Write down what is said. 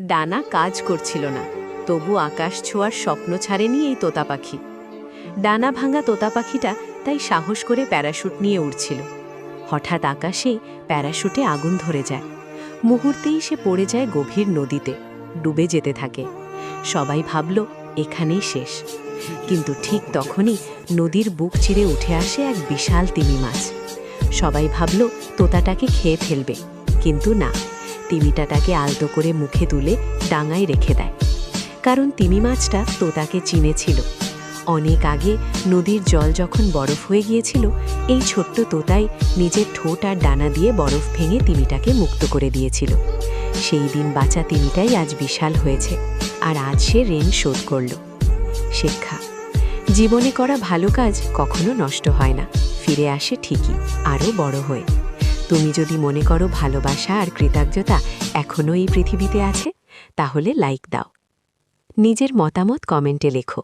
ডানা কাজ করছিল না, তবু আকাশ ছোঁয়ার স্বপ্ন ছাড়েনি এই তোতা পাখি। ডানা ভাঙা তোতা পাখিটা তাই সাহস করে প্যারাশুট নিয়ে উড়ছিল। হঠাৎ আকাশে প্যারাশুটে আগুন ধরে যায়। মুহূর্তেই সে পড়ে যায় গভীর নদীতে, ডুবে যেতে থাকে। সবাই ভাবল, এখানেই শেষ। কিন্তু ঠিক তখনই নদীর বুক চিরে উঠে আসে এক বিশাল তিমি মাছ। সবাই ভাবল, তোতাটাকে খেয়ে ফেলবে। কিন্তু না তিমিটা তাকে আলতো করে মুখে তুলে ডাঙায় রেখে দেয়। কারণ তিমি মাছটা তোতাকে চিনেছিল। অনেক আগে নদীর জল যখন বরফ হয়ে গিয়েছিল, এই ছোট্ট তোতাই নিজের ঠোঁট আর ডানা দিয়ে বরফ ভেঙে তিমিটাকে মুক্ত করে দিয়েছিল। সেই দিন বাঁচা তিমিটাই আজ বিশাল হয়েছে আর আজ সে ঋণ শোধ করল। শিক্ষা, জীবনে করা ভালো কাজ কখনো নষ্ট হয় না। ফিরে আসে ঠিকই, আরও বড় হয়ে। তুমি যদি মনে করো ভালোবাসা আর কৃতজ্ঞতা এখনও এই পৃথিবীতে আছে, তাহলে লাইক দাও। নিজের মতামত কমেন্টে লেখো।